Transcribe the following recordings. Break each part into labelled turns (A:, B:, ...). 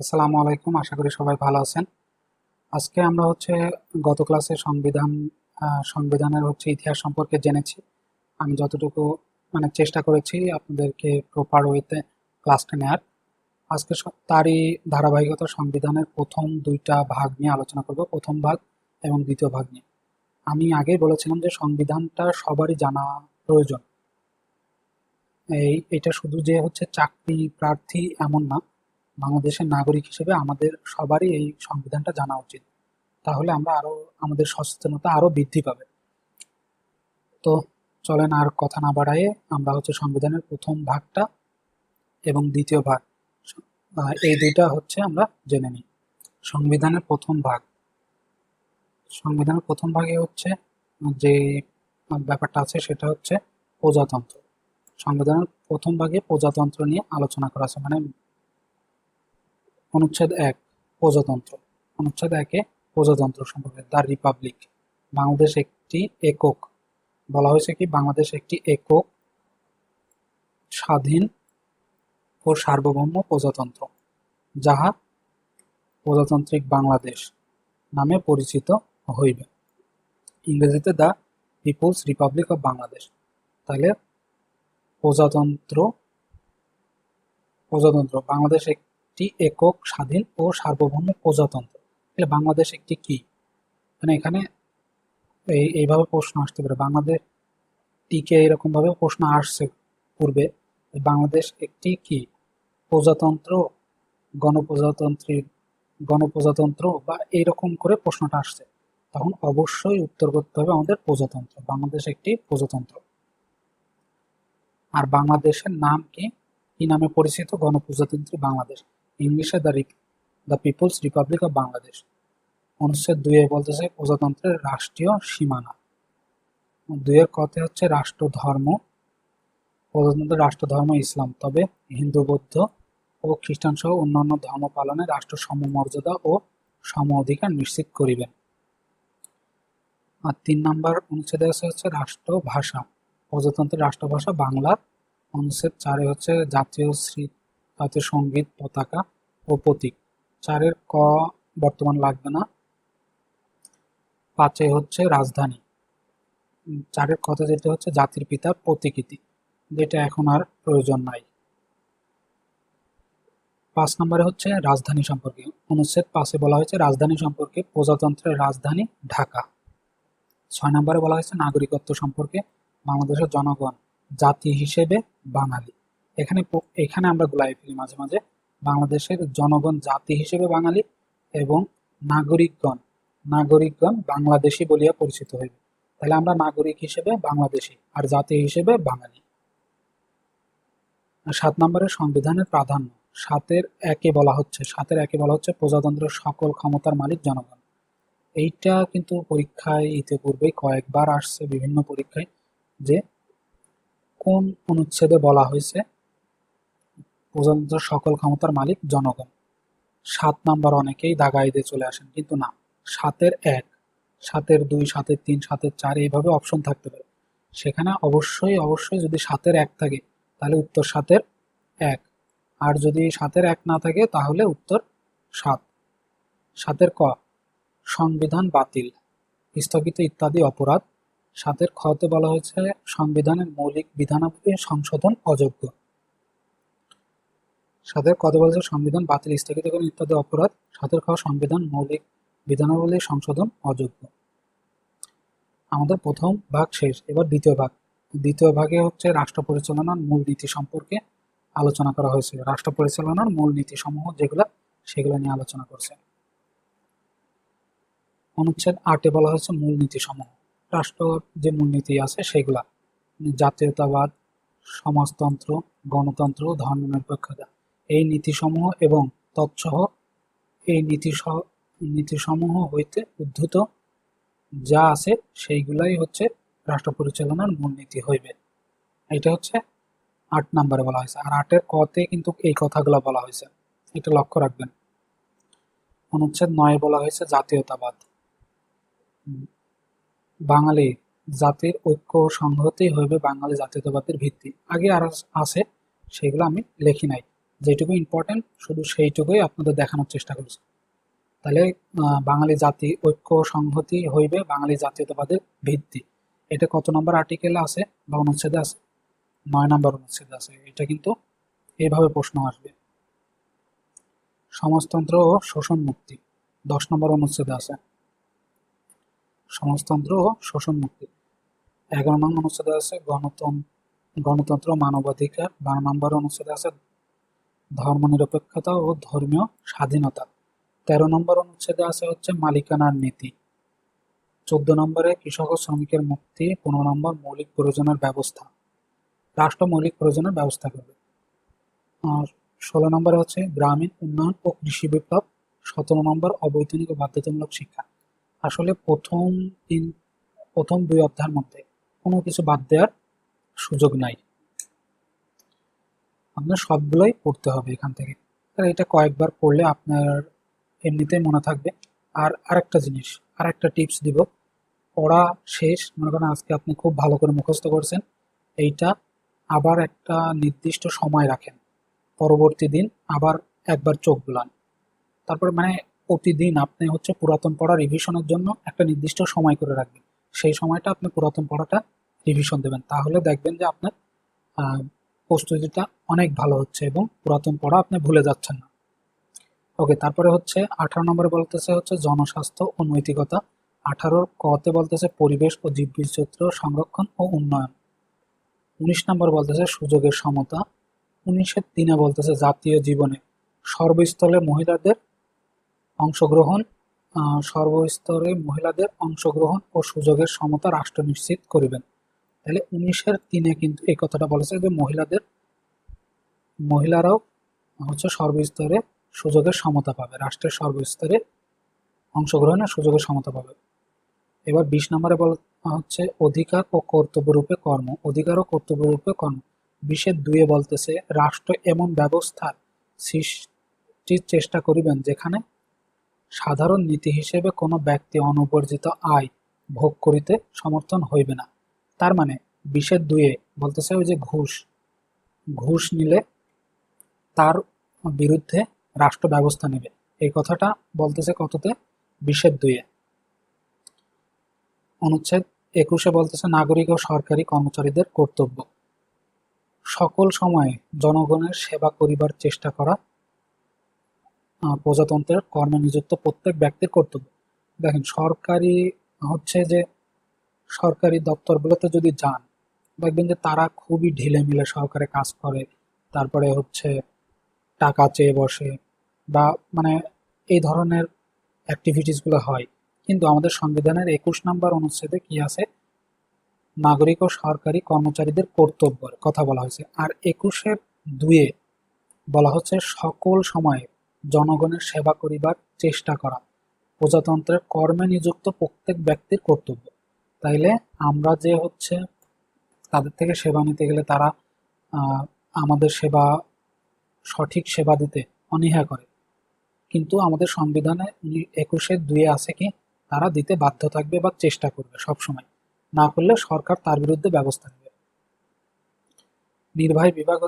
A: আসসালামু আলাইকুম, আশা করি সবাই ভালো আছেন। আজকে আমরা হচ্ছে গত ক্লাসে সংবিধান সংবিধানের হচ্ছে ইতিহাস সম্পর্কে জেনেছি। আমি যতটুকু মানে চেষ্টা করেছি আপনাদেরকে প্রপার ওয়েতে ক্লাসটা নেয়ার। আজকে তারই ধারাবাহিকতা সংবিধানের প্রথম দুইটা ভাগ নিয়ে আলোচনা করব, প্রথম ভাগ এবং দ্বিতীয় ভাগ নিয়ে। আমি আগেই বলেছিলাম যে সংবিধানটা সবারই জানা প্রয়োজন। এই, এটা শুধু যে হচ্ছে চাকরি প্রার্থী এমন না বাংলাদেশের নাগরিক হিসেবে আমাদের সবারই এই সংবিধানটা জানা উচিত। তাহলে আমরা আরও, আমাদের সচেতনতা আরও বৃদ্ধি পাবে। তো চলেন আর কথা না বাড়ায়ে আমরা হচ্ছে সংবিধানের প্রথম ভাগটা এবং দ্বিতীয় ভাগ। এই দুইটা হচ্ছে আমরা জেনে নিই। সংবিধানের প্রথম ভাগ। সংবিধানের প্রথম ভাগে হচ্ছে যে ব্যাপারটা আছে সেটা হচ্ছে প্রজাতন্ত্র। সংবিধানের প্রথম ভাগে প্রজাতন্ত্র নিয়ে আলোচনা করা আছে। মানে অনুচ্ছেদ এক, প্রজাতন্ত্র। অনুচ্ছেদ একে প্রজাতন্ত্র সম্পর্কে দ্য রিপাবলিক। বাংলাদেশ একটি একক। বলা হয়েছে কি, বাংলাদেশ একটি একক, স্বাধীন ও সার্বভৌম প্রজাতন্ত্র, যাহা প্রজাতান্ত্রিক বাংলাদেশ নামে পরিচিত হইবে। ইংরেজিতে the people's republic of Bangladesh. তাহলে প্রজাতন্ত্র প্রজাতন্ত্র, বাংলাদেশ একটি একক স্বাধীন ও সার্বভৌম প্রজাতন্ত্র। তাহলে বাংলাদেশ একটি কি? মানে এখানে এই, এইভাবে প্রশ্ন আসতে পারে। বাংলাদেশ টিকে এরকম ভাবে প্রশ্ন আসছে পূর্বে, বাংলাদেশ একটি কি? প্রজাতন্ত্র গণপ্রজাতন্ত্রী গণপ্রজাতন্ত্র বা এইরকম করে প্রশ্নটা আসছে। তখন অবশ্যই উত্তর করতে হবে আমাদের প্রজাতন্ত্র। বাংলাদেশ একটি প্রজাতন্ত্র। আর বাংলাদেশের নাম কি? কি নামে পরিচিত? গণপ্রজাতন্ত্রী বাংলাদেশ। ইংলিশে the the people's republic of Bangladesh. অনুচ্ছেদ দুয়ে বলতেছে প্রজাতন্ত্রের রাষ্ট্রীয় সীমানা। দুইয়ের কথা হচ্ছে রাষ্ট্র ধর্ম প্রজাতন্ত্রের রাষ্ট্র ধর্ম ইসলাম। তবে হিন্দু, বৌদ্ধ ও খ্রিস্টান সহ অন্যান্য ধর্ম পালনে রাষ্ট্র সমমর্যাদা ও সম অধিকার নিশ্চিত করিবেন। আর তিন নম্বর অনুচ্ছেদে আছে হচ্ছে রাষ্ট্র ভাষা প্রজাতন্ত্রের রাষ্ট্রভাষা বাংলা অনুচ্ছেদ চারে হচ্ছে জাতীয় শ্রী জাতীয় সংগীত, পতাকা ও প্রতীক। চারের ক বর্তমান লাগবে না। পাঁচে হচ্ছে রাজধানী। চারের কথা যেটা হচ্ছে জাতির পিতার প্রতীকীতি। যেটা এখন আর প্রয়োজন নাই। পাঁচ নম্বরে হচ্ছে রাজধানী সম্পর্কে। অনুচ্ছেদ পাঁচে বলা হয়েছে রাজধানী সম্পর্কে প্রজাতন্ত্রের রাজধানী ঢাকা। ছয় নম্বরে বলা হয়েছে নাগরিকত্ব সম্পর্কে বাংলাদেশের জনগণ জাতি হিসেবে বাঙালি। এখানে এখানে আমরা গুলাই ফেলি মাঝে মাঝে। বাংলাদেশের জনগণ জাতি হিসেবে বাঙালি এবং নাগরিকগণ নাগরিকগণ বাংলাদেশি বলিয়া পরিচিত হইবে। তাহলে আমরা নাগরিক হিসেবে বাংলাদেশি আর জাতি হিসেবে বাঙালি। সাত নম্বরে সংবিধানের প্রাধান্য, সাতের একে বলা হচ্ছে, সাতের একে বলা হচ্ছে প্রজাতন্ত্রের সকল ক্ষমতার মালিক জনগণ। এইটা কিন্তু পরীক্ষায় ইতিপূর্বেই কয়েকবার আসছে বিভিন্ন পরীক্ষায় যে কোন অনুচ্ছেদে বলা হয়েছে প্রজাতন্ত্রের সকল ক্ষমতার মালিক জনগণ। সাত নাম্বার অনেকেই দাগাই দিয়ে চলে আসেন, কিন্তু না, সাতের এক, সাতের দুই, সাতের তিন, সাতের চার, এইভাবে অপশন থাকতে পারে। সেখানে অবশ্যই অবশ্যই যদি সাতের এক থাকে, তাহলে উত্তর সাতের এক। আর যদি সাতের এক না থাকে, তাহলে উত্তর সাত। সাতের ক, সংবিধান বাতিল, স্থগিত ইত্যাদি অপরাধ। সাতের খতে বলা হয়েছে, সংবিধানের মৌলিক বিধানাবলী সংশোধন অযোগ্য। সাতের কত বলা হয়েছে সংবিধান বাতিল, স্থগিত স্থগিতকরণ ইত্যাদি অপরাধ সাতের খ সংবিধান, মৌলিক বিধানাবলী সংশোধন অযোগ্য। আমাদের প্রথম ভাগ শেষ, এবার দ্বিতীয় ভাগ। দ্বিতীয় ভাগে হচ্ছে রাষ্ট্র পরিচালনার মূল নীতি সম্পর্কে আলোচনা করা হয়েছে রাষ্ট্র পরিচালনার মূল নীতি সমূহ যেগুলো, সেগুলো নিয়ে আলোচনা করছে। অনুচ্ছেদ আটে বলা হয়েছে মূলনীতি সমূহ রাষ্ট্র যে মূলনীতি আছে সেগুলা, জাতীয়তাবাদ, সমাজতন্ত্র, গণতন্ত্র ধর্মনিরপেক্ষতা এই নীতিসমূহ এবং তৎসহ এই নীতি নীতিসমূহ হইতে উদ্ধৃত যা আছে সেইগুলাই হচ্ছে রাষ্ট্র পরিচালনার মূলনীতি হইবে। এটা হচ্ছে আট নম্বরে বলা হয়েছে। আর আটের কতে কিন্তু এই কথাগুলো বলা হয়েছে। এটা লক্ষ্য রাখবেন। অনুচ্ছেদ নয় বলা হয়েছে জাতীয়তাবাদ। বাঙালি জাতির ঐক্য সংহতি হইবে বাঙালি জাতীয়তাবাদের ভিত্তি। আগে আর আছে, সেগুলো আমি লেখি নাই। যেটুকু ইম্পর্টেন্ট শুধু সেইটুকুই আপনাদের দেখানোর চেষ্টা করছি। তাহলে বাঙালি জাতি ঐক্য সংহতি হইবে, বাঙালি জাতীয়তাবাদের ভিত্তি। এটা কত নম্বর আর্টিকেলে আছে বা অনুচ্ছেদে আছে? নয় নম্বর অনুচ্ছেদে আছে। এটা কিন্তু এইভাবে প্রশ্ন আসবে। সমাজতন্ত্র ও শোষণ মুক্তি। দশ নম্বর অনুচ্ছেদে আছে। সমাজতন্ত্র ও শোষণ মুক্তি। এগারো নম্বর অনুচ্ছেদে আছে গণতন্ত্র গণতন্ত্র মানবাধিকার। বারো নম্বর অনুচ্ছেদে আছে ধর্মনিরপেক্ষতা ও ধর্মীয় স্বাধীনতা। তেরো নম্বর অনুচ্ছেদে আছে হচ্ছে মালিকানার নীতি। চোদ্দ নম্বরে কৃষক ও শ্রমিকের মুক্তি, পনেরো নম্বর মৌলিক প্রয়োজনের ব্যবস্থা। রাষ্ট্র মৌলিক প্রয়োজনের ব্যবস্থা করবে। আর ষোলো নম্বরে হচ্ছে গ্রামীণ উন্নয়ন ও কৃষি বিপ্লব। সতেরো নম্বর অবৈতনিক ও বাধ্যতামূলক শিক্ষা। আসলে প্রথম তিন, প্রথম দুই অধ্যায়ের মধ্যে কোনো কিছু বাদ দেওয়ার সুযোগ নাই। আপনার সবগুলোই পড়তে হবে এখান থেকে। আর এটা কয়েকবার পড়লে আপনার এমনিতেই মনে থাকবে। আর আরেকটা জিনিস আর একটা টিপস দিব। পড়া শেষ, মনে করেন আজকে আপনি খুব ভালো করে মুখস্থ করছেন। এইটা আবার একটা নির্দিষ্ট সময় রাখেন। পরবর্তী দিন আবার একবার চোখ বুলান। তারপর মানে প্রতিদিন আপনি হচ্ছে পুরাতন পড়া রিভিশনের জন্য একটা নির্দিষ্ট সময় করে রাখবেন। সেই সময়টা আপনি পুরাতন পড়াটা রিভিশন দেবেন। তাহলে দেখবেন যে আপনার প্রস্তুতিটা অনেক ভালো হচ্ছে এবং পুরাতন পড়া আপনি ভুলে যাচ্ছেন না। ওকে তারপরে হচ্ছে আঠারো নম্বরে বলতেছে হচ্ছে জনস্বাস্থ্য ও নৈতিকতা। আঠারোর কতে বলতেছে পরিবেশ ও জীববৈচিত্র্য সংরক্ষণ ও উন্নয়ন। উনিশ নম্বর বলতেছে সুযোগের সমতা। উনিশের তিনে বলতেছে জাতীয় জীবনে সর্বস্তরে মহিলাদের অংশগ্রহণ সর্বস্তরে মহিলাদের অংশগ্রহণ ও সুযোগের সমতা রাষ্ট্র নিশ্চিত করিবেন। তাহলে উনিশের তিনে কিন্তু এই কথাটা বলেছে যে মহিলাদের, মহিলারাও হচ্ছে সর্বস্তরে সুযোগের সমতা পাবে, রাষ্ট্রের সর্বস্তরে অংশগ্রহণের সুযোগের সমতা পাবে। এবার বিশ নম্বরে বলা, হচ্ছে অধিকার ও কর্তব্য রূপে কর্ম, অধিকার ও কর্তব্য রূপে কর্ম বিশের দুয়ে বলতেছে, রাষ্ট্র এমন ব্যবস্থার সৃষ্টির চেষ্টা করিবেন যেখানে সাধারণ নীতি হিসেবে কোনো ব্যক্তি অনুবর্জিত আয় ভোগ করিতে সমর্থন হইবে না। তার মানে বিশের দুয়ে বলতেছে ওই যে ঘুষ। ঘুষ নিলে তার বিরুদ্ধে রাষ্ট্র ব্যবস্থা নেবে। এই কথাটা বলতেছে কততে? বিশের দুয়ে। অনুচ্ছেদ একুশে বলতেছে নাগরিক ও সরকারি কর্মচারীদের কর্তব্য। সকল সময়ে জনগণের সেবা করিবার চেষ্টা করা প্রজাতন্ত্রের কর্মে নিযুক্ত প্রত্যেক ব্যক্তির কর্তব্য। দেখেন সরকারি হচ্ছে যে সরকারি দপ্তরগুলোতে যদি যান, দেখবেন যে তারা খুবই ঢিলেমিলে সহকারে কাজ করে। তারপরে হচ্ছে টাকা চেয়ে বসে বা মানে এই ধরনের অ্যাক্টিভিটিসগুলো হয়। কিন্তু আমাদের সংবিধানের একুশ নম্বর অনুচ্ছেদে কি আছে? নাগরিক ও সরকারি কর্মচারীদের কর্তব্যের কথা বলা হয়েছে। আর একুশের দুয়ে বলা হচ্ছে সকল সময়ে জনগণের সেবা করিবার চেষ্টা করা প্রজাতন্ত্রের কর্মে নিযুক্ত প্রত্যেক ব্যক্তির কর্তব্য। তাইলে আমরা যে হচ্ছে তাদের থেকে সেবা নিতে গেলে তারা আমাদের সেবা, সঠিক সেবা দিতে অনীহা করে। কিন্তু আমাদের সংবিধানে একুশে দুয়ে আছে কি, তারা দিতে বাধ্য থাকবে বা চেষ্টা করবে সব সময় না করলে সরকার তার বিরুদ্ধে ব্যবস্থা নেবে। নির্বাহী বিভাগ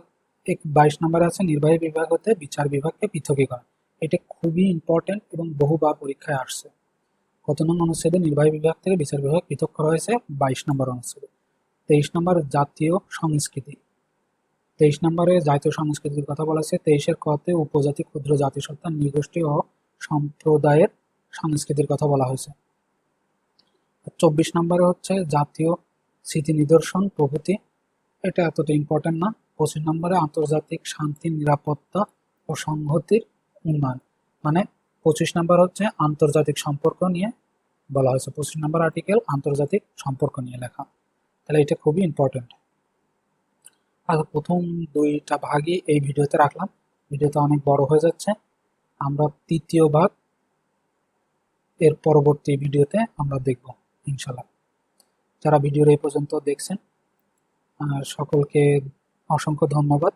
A: এক বাইশ নম্বরে আছে, নির্বাহী বিভাগ হতে বিচার বিভাগকে পৃথকীকরণ। এটা খুবই ইম্পর্টেন্ট এবং বহুবার পরীক্ষায় আসছে। কত নং অনুচ্ছেদে নির্বাহী বিভাগ থেকে বিচার বিভাগ পৃথক করা হয়েছে বাইশ নম্বর অনুচ্ছেদে। তেইশ নম্বর জাতীয় সংস্কৃতি। তেইশ নম্বরে জাতীয় সংস্কৃতির কথা বলা আছে তেইশের কতে উপজাতি, ক্ষুদ্র জাতিসত্তা নৃগোষ্ঠী ও সম্প্রদায়ের সংস্কৃতির কথা বলা হয়েছে। চব্বিশ নম্বরে হচ্ছে জাতীয় স্মৃতি নিদর্শন, প্রভৃতি। এটা এতটা ইম্পর্টেন্ট না। পঁচিশ নম্বরে আন্তর্জাতিক শান্তি, নিরাপত্তা ও সংহতির উন্নয়ন। মানে পঁচিশ নাম্বার হচ্ছে আন্তর্জাতিক সম্পর্ক নিয়ে বলা হয়েছে। পঁচিশ নাম্বার আর্টিকেল আন্তর্জাতিক সম্পর্ক নিয়ে লেখা। তাহলে এটা খুবই ইম্পর্টেন্ট আর প্রথম দুইটা ভাগই এই ভিডিওতে রাখলাম। ভিডিওটা অনেক বড় হয়ে যাচ্ছে। আমরা তৃতীয় ভাগ এর পরবর্তী ভিডিওতে আমরা দেখব ইনশাল্লাহ যারা ভিডিওর এই পর্যন্ত দেখছেন সকলকে অসংখ্য ধন্যবাদ।